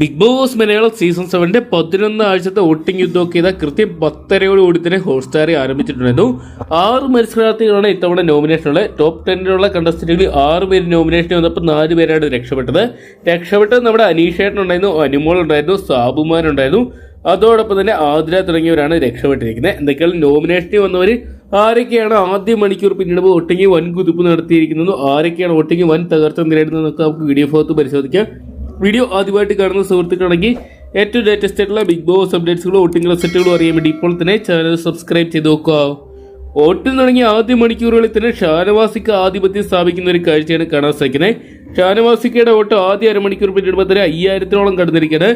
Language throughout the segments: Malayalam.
ബിഗ് ബോസ് മലയാളം സീസൺ സെവന്റെ പതിനൊന്ന് ആഴ്ചത്തെ വോട്ടിംഗ് യുദ്ധമൊക്കെ ഇതാ കൃത്യം പത്തരയോട് കൂടി തന്നെ ഹോട്ട്സ്റ്റാറിൽ ആരംഭിച്ചിട്ടുണ്ടായിരുന്നു. ആറ് മത്സരാർത്ഥികളാണ് ഇത്തവണ നോമിനേഷനുള്ള ടോപ്പ് ടെന്നിലുള്ള കണ്ടസ്റ്റന്റുകളിൽ ആറ് പേര് നോമിനേഷൻ വന്നപ്പോൾ നാല് പേരാണ് രക്ഷപ്പെട്ടത്. രക്ഷപ്പെട്ടത് നമ്മുടെ അനീഷേട്ടൻ ഉണ്ടായിരുന്നു അനുമോൾ ഉണ്ടായിരുന്നു സാബുമാൻ ഉണ്ടായിരുന്നു അതോടൊപ്പം തന്നെ ആതിര തുടങ്ങിയവരാണ് രക്ഷപ്പെട്ടിരിക്കുന്നത്. എന്തൊക്കെയാണ് നോമിനേഷനിൽ വന്നവർ ആരൊക്കെയാണ് ആദ്യ മണിക്കൂർ പിന്നീട് വോട്ടിംഗ് വൻ കുതിപ്പ് നടത്തിയിരിക്കുന്നത്? ആരൊക്കെയാണ് വോട്ടിംഗ് വൻ തകർച്ച നേരിടുന്നതെന്നൊക്കെ നമുക്ക് വീഡിയോ ഫോർത്ത് പരിശോധിക്കാം. വീഡിയോ ആദ്യമായിട്ട് കാണുന്ന സുഹൃത്തുക്കളാണെങ്കിൽ ഏറ്റവും ലേറ്റസ്റ്റ് ആയിട്ടുള്ള ബിഗ് ബോസ് അപ്ഡേറ്റ്സുകളും വോട്ടിംഗ് റിസൾട്ടുകളും അറിയാൻ വേണ്ടി ഇപ്പോൾ തന്നെ ചാനൽ സബ്സ്ക്രൈബ് ചെയ്ത് നോക്കുക. വോട്ടിൽ തുടങ്ങിയ ആദ്യ മണിക്കൂറുകളിൽ തന്നെ ഷാനവാസിക്ക് ആധിപത്യം സ്ഥാപിക്കുന്ന ഒരു കാഴ്ചയാണ് കാണാൻ സാധിക്കുന്നത്. ഷാനവാസിക്കയുടെ വോട്ട് ആദ്യ അരമണിക്കൂർ പിന്നിടുമ്പോൾ തന്നെ അയ്യായിരത്തിനോളം കടന്നിരിക്കുകയാണ്.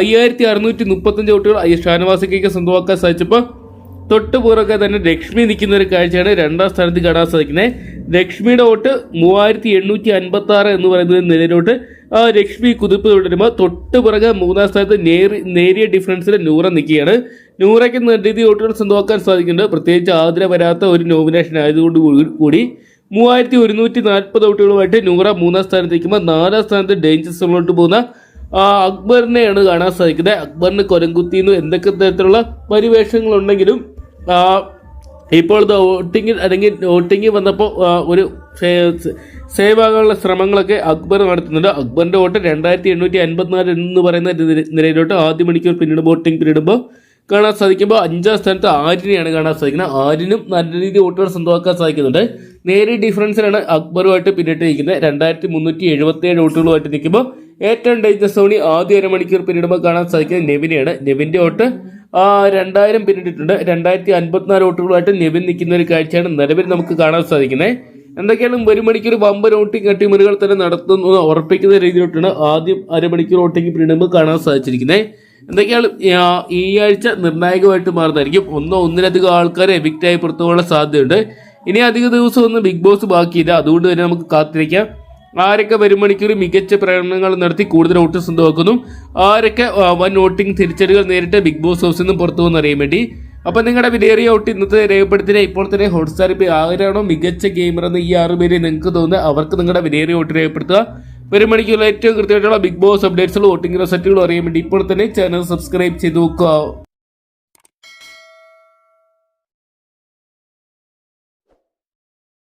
അയ്യായിരത്തി അറുന്നൂറ്റി മുപ്പത്തഞ്ച് വോട്ടുകൾ ഷാനവാസിക്കൊക്കെ സ്വന്തമാക്കാൻ സാധിച്ചപ്പോൾ തൊട്ട് പുറകെ തന്നെ ലക്ഷ്മി നിൽക്കുന്ന ഒരു കാഴ്ചയാണ് രണ്ടാം സ്ഥാനത്ത് കാണാൻ സാധിക്കുന്നത്. ലക്ഷ്മിയുടെ വോട്ട് മൂവായിരത്തി എണ്ണൂറ്റി അൻപത്തി ആറ് എന്ന് പറയുന്നത് നിലയിലോട്ട് ആ ലക്ഷ്മി കുതിപ്പ് തുടരുമ്പോൾ തൊട്ട് പുറകെ മൂന്നാം സ്ഥാനത്ത് നേരി നേരിയ ഡിഫറൻസിൽ നൂറ നിൽക്കുകയാണ്. നൂറയ്ക്ക് നിർദ്ദിതി വോട്ടുകൾ സ്വന്തമാക്കാൻ സാധിക്കുന്നുണ്ട്. പ്രത്യേകിച്ച് ആതിര വരാത്ത ഒരു നോമിനേഷൻ ആയതുകൊണ്ട് കൂടി- മൂവായിരത്തി ഒരുന്നൂറ്റി നാൽപ്പത് വോട്ടുകളുമായിട്ട് നൂറ മൂന്നാം സ്ഥാനത്ത് നിൽക്കുമ്പോൾ നാലാം സ്ഥാനത്ത് ഡേഞ്ചർ സോണിലോട്ട് പോകുന്ന അക്ബറിനെയാണ് കാണാൻ സാധിക്കുന്നത്. അക്ബറിന് കൊരങ്കുത്തിന്ന്. എന്തൊക്കെ തരത്തിലുള്ള പരിവേഷങ്ങളുണ്ടെങ്കിലും ഇപ്പോൾ വോട്ടിങ്ങിൽ അല്ലെങ്കിൽ വോട്ടിങ്ങിൽ വന്നപ്പോൾ ഒരു സേവാകാനുള്ള ശ്രമങ്ങളൊക്കെ അക്ബർ നടത്തുന്നുണ്ട്. അക്ബറിന്റെ വോട്ട് രണ്ടായിരത്തി എണ്ണൂറ്റി അൻപത്തിനാല് എന്ന് പറയുന്ന നിലയിലോട്ട് ആദ്യ മണിക്കൂർ പിന്നീട് വോട്ടിംഗ് പിന്നിടുമ്പോൾ കാണാൻ സാധിക്കുമ്പോൾ അഞ്ചാം സ്ഥാനത്ത് ആര്യനെയാണ് കാണാൻ സാധിക്കുന്നത്. ആര്യനും നല്ല രീതിയിൽ വോട്ടുകൾ സ്വന്തമാക്കാൻ സാധിക്കുന്നുണ്ട്. നേരിയ ഡിഫറൻസിലാണ് അക്ബറുമായിട്ട് പിന്നിട്ട് നിൽക്കുന്നത്. രണ്ടായിരത്തി മുന്നൂറ്റി എഴുപത്തി ഏഴ് വോട്ടുകളുമായിട്ട് നിൽക്കുമ്പോൾ ഏറ്റവും ഡേഞ്ചർ സോണി ആദ്യ അരമണിക്കൂർ പിന്നിടുമ്പോൾ കാണാൻ സാധിക്കുന്നത് നെവിനെയാണ്. നെവിന്റെ വോട്ട് രണ്ടായിരം പിന്നിട്ടിട്ടുണ്ട്. രണ്ടായിരത്തി അൻപത്തിനാല് വോട്ടുകളുമായിട്ട് നിവിൻ നിൽക്കുന്ന ഒരു കാഴ്ചയാണ് നിലവിൽ നമുക്ക് കാണാൻ സാധിക്കുന്നത്. എന്തൊക്കെയാണ് ഒരു മണിക്കൂർ വമ്പൻ വോട്ടിംഗ് അട്ടിമറികൾ തന്നെ നടത്തുന്നത് ഉറപ്പിക്കുന്ന രീതിയിലോട്ടാണ് ആദ്യം അരമണിക്കൂർ വോട്ടിംഗ് പിന്നിടുമ്പോൾ കാണാൻ സാധിച്ചിരിക്കുന്നത്. എന്തൊക്കെയാണ് ഈ ആഴ്ച നിർണായകമായിട്ട് മാറുന്നതായിരിക്കും. ഒന്നോ ഒന്നിലധികം ആൾക്കാരെ എവിക്റ്റായി പുറത്തു പോകാനുള്ള സാധ്യതയുണ്ട്. ഇനി അധിക ദിവസം ഒന്നും ബിഗ് ബോസ് ബാക്കിയില്ല. അതുകൊണ്ട് തന്നെ നമുക്ക് കാത്തിരിക്കാം. ആരൊക്കെ വരും മണിക്കൂർ മികച്ച പ്രകടനങ്ങൾ നടത്തി കൂടുതൽ വോട്ട് സ്വന്തമാക്കുന്നു? ആരൊക്കെ വൻ വോട്ടിംഗ് തിരിച്ചടികൾ നേരിട്ട് ബിഗ് ബോസ് ഹൗസിൽ നിന്ന് പുറത്തു പോകുന്ന അറിയാൻ വേണ്ടി. അപ്പം നിങ്ങളുടെ വിലയേറിയ വോട്ട് ഇന്നത്തെ രേഖപ്പെടുത്തിയ ഇപ്പോൾ തന്നെ ഹോട്ട്സ്റ്റാർ ആരാണോ മികച്ച ഗെയിമർ എന്ന് ഈ ആറ് പേര് നിങ്ങൾക്ക് തോന്നുന്നത് അവർക്ക് നിങ്ങളുടെ വിലയേറിയ വോട്ട് രേഖപ്പെടുത്തുക. വരും മണിക്കൂറിൽ ഏറ്റവും കൃത്യമായിട്ടുള്ള ബിഗ് ബോസ് അപ്ഡേറ്റ്സുകൾ വോട്ടിംഗ് റിസൾട്ടുകൾ അറിയാൻ വേണ്ടി ഇപ്പോൾ തന്നെ ചാനൽ സബ്സ്ക്രൈബ് ചെയ്ത് നോക്കുക.